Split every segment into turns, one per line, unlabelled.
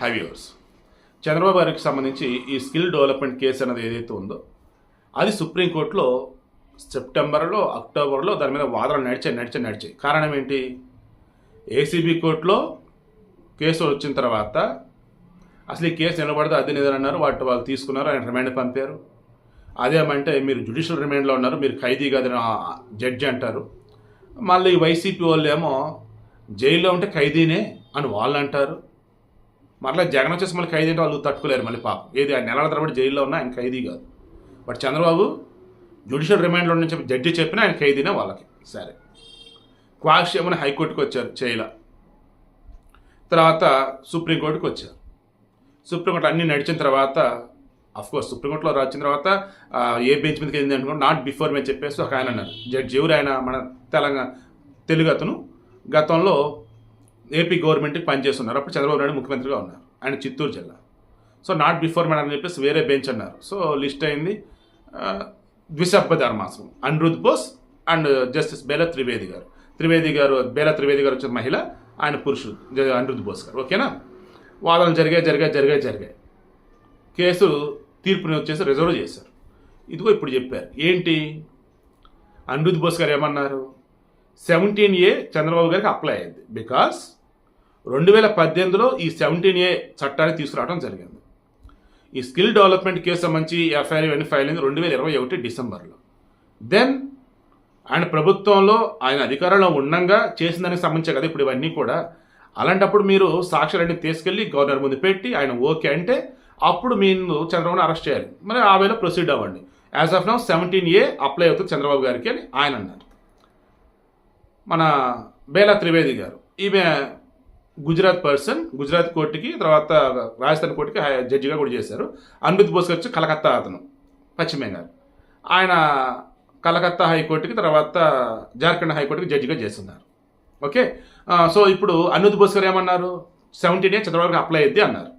హైవ్యూర్స్ చంద్రబాబు గారికి సంబంధించి ఈ స్కిల్ డెవలప్మెంట్ కేసు అనేది ఏదైతే ఉందో అది సుప్రీంకోర్టులో సెప్టెంబర్లో అక్టోబర్లో దాని మీద వాదనలు నడిచాయి నడిచే నడిచాయి. కారణం ఏంటి? ఏసీబీ కోర్టులో కేసు వచ్చిన తర్వాత అసలు ఈ కేసు నిలబడితే అది నిధులు అన్నారు వాటి వాళ్ళు తీసుకున్నారు ఆయన రిమాండ్ పంపారు. అదేమంటే మీరు జుడిషియల్ రిమాండ్లో ఉన్నారు మీరు ఖైదీ కాదని జడ్జి అంటారు. మళ్ళీ వైసీపీ వాళ్ళు ఏమో జైల్లో ఉంటే ఖైదీనే అని వాళ్ళు అంటారు మరలా జగన్ వచ్చేసి మళ్ళీ ఖైదీ అంటే వాళ్ళు తట్టుకోలేరు మళ్ళీ పాపం. ఏది ఆ నెలల తరబడి జైల్లో ఉన్నా ఆయన ఖైదీ కాదు. బట్ చంద్రబాబు జ్యుడిషియల్ రిమాండ్లో నుంచి చెప్పి జడ్జి చెప్పినా ఆయన ఖైదీనే వాళ్ళకి. సరే. క్వాష్ ఏమైనా హైకోర్టుకి వచ్చారు చేయల. తర్వాత సుప్రీంకోర్టుకు వచ్చారు. సుప్రీంకోర్టు అన్నీ నడిచిన తర్వాత అఫ్కోర్స్ సుప్రీంకోర్టులో వచ్చిన తర్వాత ఏ బెంచ్ మీదకి ఏంది అనుకో నాట్ బిఫోర్ మేము చెప్పేసి ఒక ఆయన అన్నారు. జడ్జి ఎవరు ఆయన? మన తెలంగాణ తెలుగు అతను. గతంలో ఏపీ గవర్నమెంట్కి పనిచేస్తున్నారు. అప్పుడు చంద్రబాబు నాయుడు ముఖ్యమంత్రిగా ఉన్నారు. ఆయన చిత్తూరు జిల్లా. సో నాట్ బిఫోర్ మేడం అని చెప్పేసి వేరే బెంచ్ అన్నారు. సో లిస్ట్ అయింది. ఆ, ద్విసభ్య ధర్మాసనం. అనిరుద్ బోస్ అండ్ జస్టిస్ బేల త్రివేది గారు. త్రివేది గారు బేల త్రివేది గారు వచ్చిన మహిళ ఆయన పురుషుడు అనిరుద్ బోస్ గారు. ఓకేనా? వాదనలు జరిగాయి జరిగాయి జరిగాయి జరిగాయి. కేసు తీర్పుని వచ్చేసి రిజర్వ్ చేశారు. ఇదిగో ఇప్పుడు చెప్పారు. ఏంటి? అనిరుద్ బోస్ గారు ఏమన్నారు? సెవెంటీన్ ఏ చంద్రబాబు గారికి అప్లై అయింది. బికాస్ రెండు వేల పద్దెనిమిదిలో ఈ సెవెంటీన్ ఏ చట్టాన్ని తీసుకురావడం జరిగింది. ఈ స్కిల్ డెవలప్మెంట్ కేసు సంబంధించి ఎఫ్ఐఆర్ ఇవన్నీ ఫైల్ అయింది రెండు వేల ఇరవై ఒకటి డిసెంబర్లో. దెన్ ఆయన ప్రభుత్వంలో ఆయన అధికారంలో ఉండగా చేసిన దానికి సంబంధించే కదా ఇప్పుడు ఇవన్నీ కూడా. అలాంటప్పుడు మీరు సాక్షులన్నీ తీసుకెళ్ళి గవర్నర్ ముందు పెట్టి ఆయన ఓకే అంటే అప్పుడు మీరు చంద్రబాబుని అరెస్ట్ చేయాలి. మరి ఆ వేళ ప్రొసీడ్ అవ్వండి. As of now seventeen A apply అవుతుంది చంద్రబాబు గారికి అని ఆయన అన్నారు. మన బేలా త్రివేది గారు ఈమె గుజరాత్ పర్సన్ గుజరాత్ కోర్టుకి తర్వాత రాజస్థాన్ కోర్టుకి హై- జడ్జిగా కూడా చేశారు. అనిరుద్ బోస్ వచ్చి కలకత్తా అతను పశ్చిమ బెంగాల్. ఆయన కలకత్తా హైకోర్టుకి తర్వాత జార్ఖండ్ హైకోర్టుకి జడ్జిగా చేస్తున్నారు. ఓకే? సో ఇప్పుడు అనిరుద్ బోస్ గారు ఏమన్నారు? సెవెంటీన్ ఏ చంద్రబాబుకి అప్లై అయ్యింది అన్నారు.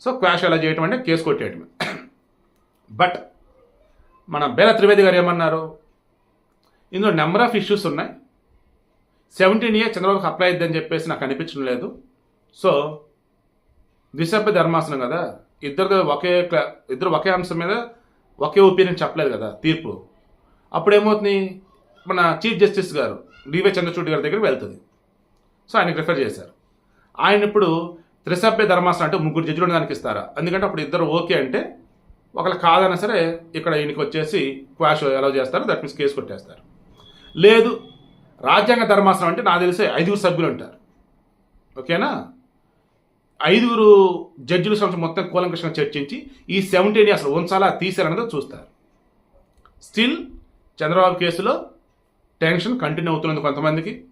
సో క్వాష్ ఎలా చేయటం అంటే కేసు కొట్టేయటమే. బట్ మన బేల త్రివేది గారు ఏమన్నారు? ఇందులో నెంబర్ ఆఫ్ ఇష్యూస్ ఉన్నాయి. సెవెంటీన్ ఏ చంద్రబాబుకి అప్లై అయిద్దని చెప్పేసి నాకు అనిపించడం లేదు. సో ద్విసభ్య ధర్మాసనం కదా. ఇద్దరు ఒకే క్లా- ఇద్దరు ఒకే అంశం మీద ఒకే ఒపీనియన్ చెప్పలేదు కదా తీర్పు. అప్పుడు ఏమవుతుంది మన chief justice garu DY Chandrachud గారి దగ్గరికి వెళ్తుంది. సో ఆయనకు రిఫర్ చేశారు. ఆయన ఇప్పుడు త్రిసభ్య ధర్మాసనం అంటే ముగ్గురు జడ్జిలు దానికి ఇస్తారా? ఎందుకంటే అప్పుడు ఇద్దరు ఓకే అంటే ఒకళ్ళు కాదన్నా సరే ఇక్కడ ఈయనకి వచ్చేసి క్వాష్ ఎలా చేస్తారు. దట్ మీన్స్ కేసు కొట్టేస్తారు. లేదు రాజ్యాంగ ధర్మాసనం అంటే నాకు తెలిసి ఐదుగురు సభ్యులు ఉంటారు. ఓకేనా? ఐదుగురు జడ్జిల సంవత్సరం మొత్తం కూలంకృష్ణ చర్చించి ఈ సెవెంటీని అసలు ఉంచాలా తీసారన్నది చూస్తారు. స్టిల్ చంద్రబాబు కేసులో టెన్షన్ కంటిన్యూ అవుతున్నది కొంతమందికి.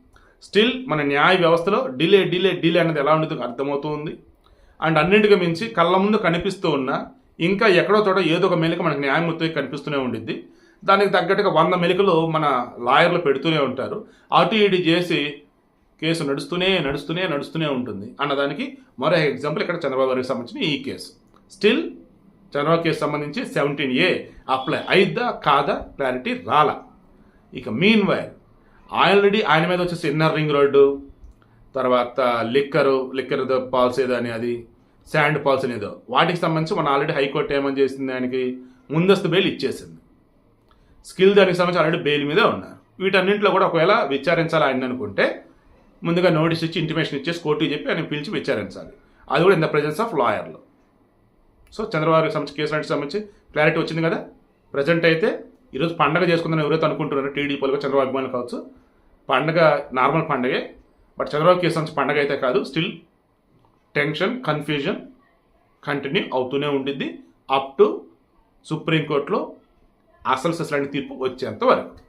స్టిల్ మన న్యాయ వ్యవస్థలో డిలే డిలే డిలే అనేది ఎలా ఉండేది అర్థమవుతుంది. అండ్ అన్నింటికి మించి కళ్ళ ముందు కనిపిస్తూ ఉన్న ఇంకా ఎక్కడో చోట ఏదో ఒక మేలుక మనకు న్యాయమూర్తి కనిపిస్తూనే ఉండిద్ది. దానికి తగ్గట్టుగా వంద మెలికలు మన లాయర్లు పెడుతూనే ఉంటారు. అటు ఇటు చేసి కేసు నడుస్తూనే నడుస్తూనే నడుస్తూనే ఉంటుంది. అన్నదానికి మరో ఎగ్జాంపుల్ ఇక్కడ చంద్రబాబు గారికి సంబంధించిన ఈ కేసు. స్టిల్ చంద్రబాబు కేసు సంబంధించి సెవెంటీన్ ఏ అప్లై అయిద్దా కాదా? క్లారిటీ రాలా. ఇక మీన్ వైల్ ఆల్రెడీ ఆయన మీద వచ్చేసి ఇన్నర్ రింగ్ రోడ్డు తర్వాత లిక్కరు లిక్కర్ పాలసీ ఏదో అని అది శాండ్ పాలసీ ఏదో. వాటికి సంబంధించి మన ఆల్రెడీ హైకోర్టు ఏమని చేసింది ఆయనకి? ముందస్తు బెయిల్ ఇచ్చేసింది. స్కిల్ దానికి సంబంధించి ఆల్రెడీ బెయిల్ మీదే ఉన్నారు వీటన్నింటిలో కూడా ఒకవేళ విచారించాలి ఆయన అనుకుంటే ముందుగా నోటీస్ ఇచ్చి ఇంటిమేషన్ ఇచ్చేసి కోర్టుకి చెప్పి ఆయన పిలిచి విచారించాలి. అది కూడా ఇన్ ద ప్రజెన్స్ ఆఫ్ లాయర్లు సో చంద్రబాబు సంబంధించి కేసు లాంటి సంబంధించి క్లారిటీ వచ్చింది కదా? ప్రజెంట్ అయితే ఈరోజు పండగ చేసుకుందని ఎవరైతే అనుకుంటున్నారో టీడీపీలుగా చంద్రబాబు అభిమానులు కావచ్చు పండగ నార్మల్ పండగే. బట్ చంద్రబాబు కేసు సంబంధించి పండగ అయితే కాదు స్టిల్ టెన్షన్ కన్ఫ్యూజన్ కంటిన్యూ అవుతూనే ఉండిద్ది. అప్ టు సుప్రీంకోర్టులో అసలు సెసలాంటి తీర్పు వచ్చేంత వరకు.